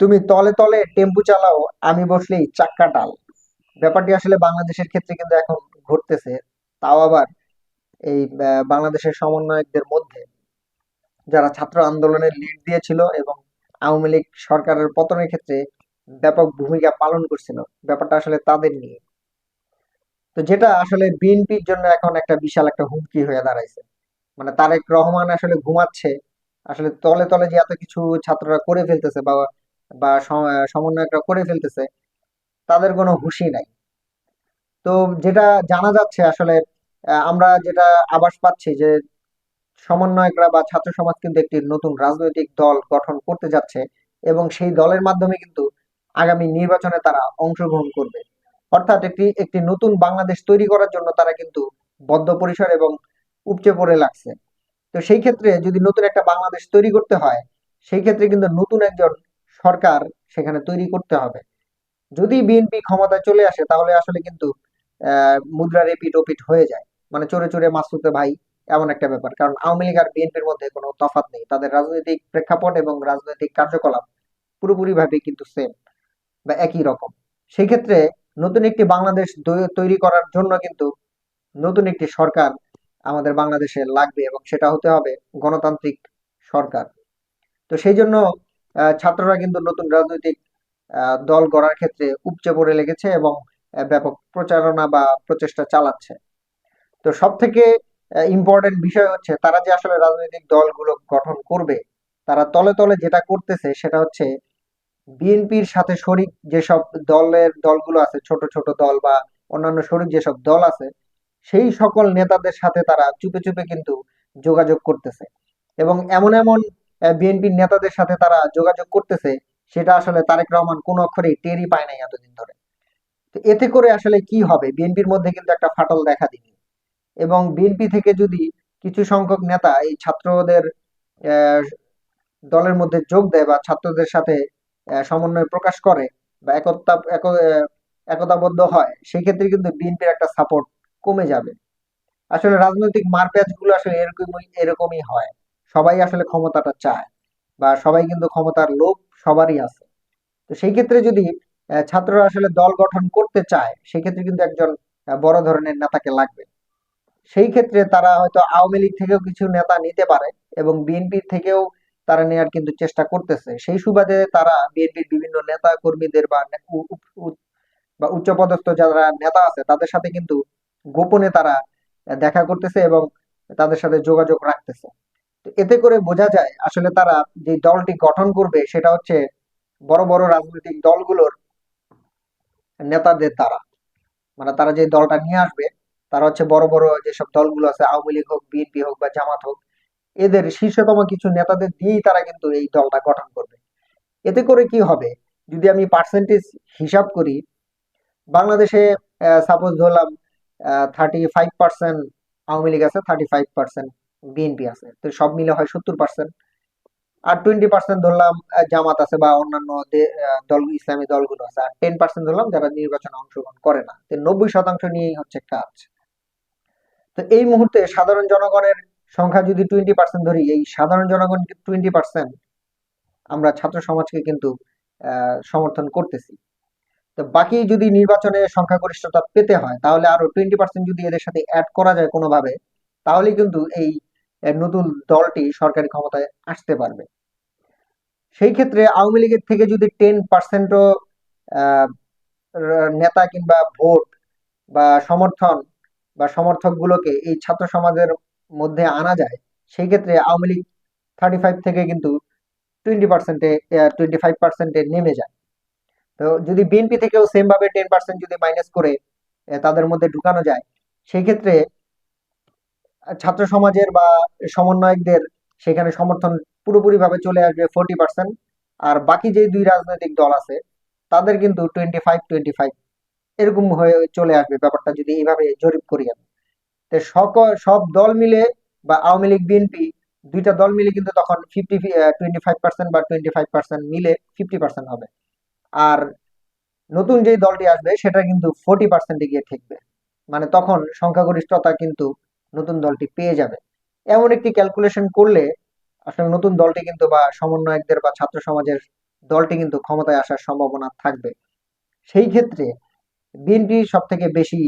তুমি তলে তলে টেম্পু চালাও, আমি বসলেই চাক্কা টাল ব্যাপারটি আসলে বাংলাদেশের ক্ষেত্রে কিন্তু এখন ঘটতেছে। তাও আবার এই বাংলাদেশের সমন্বয়কদের মধ্যে যারা ছাত্র আন্দোলনের লিড দিয়েছিল এবং আওয়ামী লীগ সরকারের পতনের ক্ষেত্রে ব্যাপক ভূমিকা পালন করছিল, ব্যাপারটা আসলে তাদের নিয়ে। তো যেটা আসলে বিএনপির জন্য এখন একটা বিশাল একটা হুমকি হয়ে দাঁড়াইছে। মানে তারেক রহমান আসলে ঘুমাচ্ছে, আসলে তলে তলে যে এত কিছু ছাত্ররা করে ফেলতেছে বা বা সম- সমন্বয়করা করে ফেলতেছে, তাদের কোনো হুঁশই নাই। তো যেটা জানা যাচ্ছে আসলে আমরা যেটা আভাস পাচ্ছি যে, সমন্বয়করা বা ছাত্র সমাজ কিন্তু একটি নতুন রাজনৈতিক দল গঠন করতে যাচ্ছে এবং সেই দলের মাধ্যমে কিন্তু আগামী নির্বাচনে তারা অংশগ্রহণ করবে। অর্থাৎ একটি একটি নতুন বাংলাদেশ তৈরি করার জন্য তারা কিন্তু বদ্ধপরিসর এবং উপচে পড়ে লাগছে। তো সেই ক্ষেত্রে যদি নতুন একটা বাংলাদেশ তৈরি করতে হয়, সেই ক্ষেত্রে কিন্তু নতুন একজন সরকার সেখানে তৈরি করতে হবে। যদি বিএনপি ক্ষমতায় চলে আসে, তাহলে আসলে কিন্তু মুদ্রা রেপিট ওপিট হয়ে যায়। মানে চোরে চোরে মাসুতে ভাই, এমন একটা ব্যাপার। কারণ আওয়ামী লীগ আর বিএনপির মধ্যে কোনো তফাৎ নেই। তাদের রাজনৈতিক প্রেক্ষাপট এবং রাজনৈতিক কার্যকলাপ পুরোপুরি ভাবে কিন্তু সেম বা একই রকম। সেই ক্ষেত্রে নতুন একটি বাংলাদেশ তৈরি করার জন্য কিন্তু নতুন একটি সরকার আমাদের বাংলাদেশে লাগবে এবং সেটা হতে হবে গণতান্ত্রিক সরকার। তো সেই জন্য ছাত্ররা কিন্তু নতুন রাজনৈতিক দল গড়ার ক্ষেত্রে উপচে পড়ে লেগেছে এবং ব্যাপক প্রচারণা বা প্রচেষ্টা চালাচ্ছে। তো সব থেকে ইম্পর্টেন্ট বিষয় হচ্ছে তারা যে আসলে রাজনৈতিক দলগুলো গঠন করবে, তারা তলে তলে যেটা করতেছে সেটা হচ্ছে বিএনপির সাথে শরিক যেসব দলের দলগুলো আছে, ছোট ছোট দল বা অন্যান্য শরিক যেসব দল আছে, সেই সকল নেতাদের সাথে তারা চুপে চুপে কিন্তু যোগাযোগ করতেছে। এবং এমন এমন বিএনপির নেতাদের সাথে তারা যোগাযোগ করতেছে, সেটা আসলে তারেক রহমান কোনো অক্ষরেই টেরই পায় নাই এতদিন ধরে। তো এতে করে আসলে কি হবে? বিএনপির মধ্যে কিন্তু একটা ফাটল দেখা দিবে। এবং বিএনপি থেকে যদি কিছু সংখ্যক নেতা এই ছাত্রদের দলের মধ্যে যোগ দেয় বা ছাত্রদের সাথে সমন্বয় প্রকাশ করে বা একতা, এক- একতাবদ্ধ হয় সেই ক্ষেত্রে কিন্তু বিএনপির একটা সাপোর্ট কমে যাবে। আসলে রাজনৈতিক মারপ্যাচগুলো আসলে এরকমই এরকমই হয়। সবাই আসলে ক্ষমতাটা চায় বা সবাই কিন্তু ক্ষমতার লোভ সবারই আছে। তো সেই ক্ষেত্রে যদি ছাত্ররা আসলে দল গঠন করতে চায়, সেই ক্ষেত্রে কিন্তু একজন বড় ধরনের নেতাকে লাগবে। সেই ক্ষেত্রে তারা হয়তো আওয়ামী লীগ থেকেও কিছু নেতা নিতে পারে এবং বিএনপি থেকেও তারা নেয়ার কিন্তু চেষ্টা করতেছে। সেই সুবাদে তারা বিএনপির বিভিন্ন নেতা কর্মীদের বা বা উচ্চপদস্থ যারা নেতা আছে, তাদের সাথে কিন্তু গোপনে তারা দেখা করতেছে এবং তাদের সাথে যোগাযোগ রাখতেছে। এতে করে বোঝা যায় আসলে তারা যে দলটি গঠন করবে সেটা হচ্ছে বড় বড় রাজনৈতিক দলগুলোর নেতাদের দ্বারা। মানে তারা যে দলটা নিয়ে আসবে, তারা হচ্ছে বড় বড় যেসব দলগুলো আছে, আওয়ামী লীগ হোক, বিএনপি হোক বা জামাত হোক, এদের শীর্ষতম কিছু নেতাদের দিয়েই তারা কিন্তু এই দলটা গঠন করবে। এতে করে কি হবে? যদি আমি পার্সেন্টেজ হিসাব করি, বাংলাদেশে সাপোজ ধরলাম thirty five percent Awami League আছে থার্টি ফাইভ পার্সেন্ট বিএনপি আছে। তো সব মিলে হয় সত্তর পার্সেন্ট আর টোয়েন্টি পার্সেন্ট ধরলাম জামাত আছে বা অন্যান্য দল, ইসলামী দলগুলো আছে। আর টেন পার্সেন্ট ধরলাম যারা নির্বাচনে অংশগ্রহণ করে না। তো নব্বই শতাংশ নিয়েই হচ্ছে কাজ। তো এই মুহূর্তে সাধারণ জনগণের সংখ্যা যদি টোয়েন্টি পার্সেন্ট ধরি, এই সাধারণ জনগণ টোয়েন্টি পার্সেন্ট আমরা ছাত্র সমাজকে কিন্তু সমর্থন করতেছি। তো বাকি যদি নির্বাচনে সংখ্যাগরিষ্ঠতা পেতে হয়, তাহলে আরও টোয়েন্টি পার্সেন্ট যদি এদের সাথে অ্যাড করা যায় কোনোভাবে, তাহলে কিন্তু এই আহ, নতুন দলটি সরকারি ক্ষমতায় আসতে পারবে। সেই ক্ষেত্রে আওয়ামী লীগের থেকে যদি টেন পার্সেন্টও নেতা কিংবা ভোট বা সমর্থন বা সমর্থক গুলোকে এই ছাত্র সমাজের মধ্যে আনা যায় সেই ক্ষেত্রে আওয়ামী লীগ থার্টি ফাইভ থেকে কিন্তু টোয়েন্টি পার্সেন্টে টোয়েন্টি ফাইভ পার্সেন্টে নেমে যায়। তো যদি বিএনপি থেকেও সেম ভাবে টেন পার্সেন্ট যদি মাইনাস করে তাদের মধ্যে ঢুকানো যায় সেই ক্ষেত্রে ছাত্র সমাজের বা সমন্বয়কদের সেখানে সমর্থন পুরোপুরি ভাবে চলে আসবে ফোর্টি পার্সেন্ট আর বাকি যে দুই রাজনৈতিক দল আছে, তাদের কিন্তু টোয়েন্টি ফাইভ টোয়েন্টি ফাইভ এরকম হয়ে চলে আসবে ব্যাপারটা যদি এইভাবে জরিপ করি আমি। তো সকল সব দল মিলে বা আওয়ামী লীগ, বিএনপি দুইটা দল মিলে কিন্তু তখন ফিফটি টোয়েন্টি ফাইভ পার্সেন্ট বা টোয়েন্টি ফাইভ পার্সেন্ট মিলে ফিফটি পার্সেন্ট হবে। আর নতুন যে দলটি আসবে সেটা কিন্তু ফোর্টি পার্সেন্টে গিয়ে ঠেকবে। মানে তখন সংখ্যাগরিষ্ঠতা কিন্তু নতুন দলটি পেয়ে যাবে। এমন একটি ক্যালকুলেশন করলে আসলে নতুন দলটি কিন্তু বা সমন্বয়কদের বা ছাত্র সমাজের দলটি কিন্তু ক্ষমতায় আসার সম্ভাবনা থাকবে। সেই ক্ষেত্রে বিএনপি সব থেকে বেশি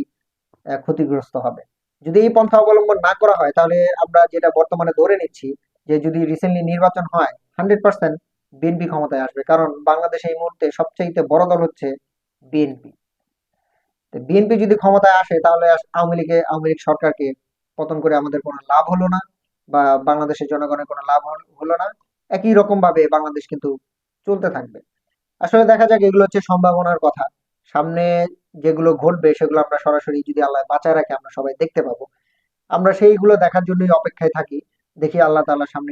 ক্ষতিগ্রস্ত হবে। যদি এই পন্থা অবলম্বন না করা হয়, তাহলে আমরা যেটা বর্তমানে ধরে নিচ্ছি যে যদি রিসেন্টলি নির্বাচন হয় হান্ড্রেড পার্সেন্ট বিএনপি ক্ষমতায় আসবে। কারণ বাংলাদেশে এই মুহূর্তে সবচেয়ে বড় দল হচ্ছে বিএনপি। বিএনপি যদি ক্ষমতায় আসে, তাহলে আওয়ামী লীগে, আওয়ামী লীগ সরকারকে পতন করে আমাদের কোনো লাভ হলো না বা বাংলাদেশের জনগণের কোনো লাভ হলো না। একই রকম ভাবে বাংলাদেশ কিন্তু চলতে থাকবে। আসলে দেখা যাক, এগুলো হচ্ছে সম্ভাবনার কথা। সামনে যেগুলো ঘটবে, সেগুলো আমরা সরাসরি যদি আল্লাহ বাঁচায় রাখে, আমরা সবাই দেখতে পাবো। আমরা সেইগুলো দেখার জন্যই অপেক্ষায় থাকি। দেখি আল্লাহ তালা সামনে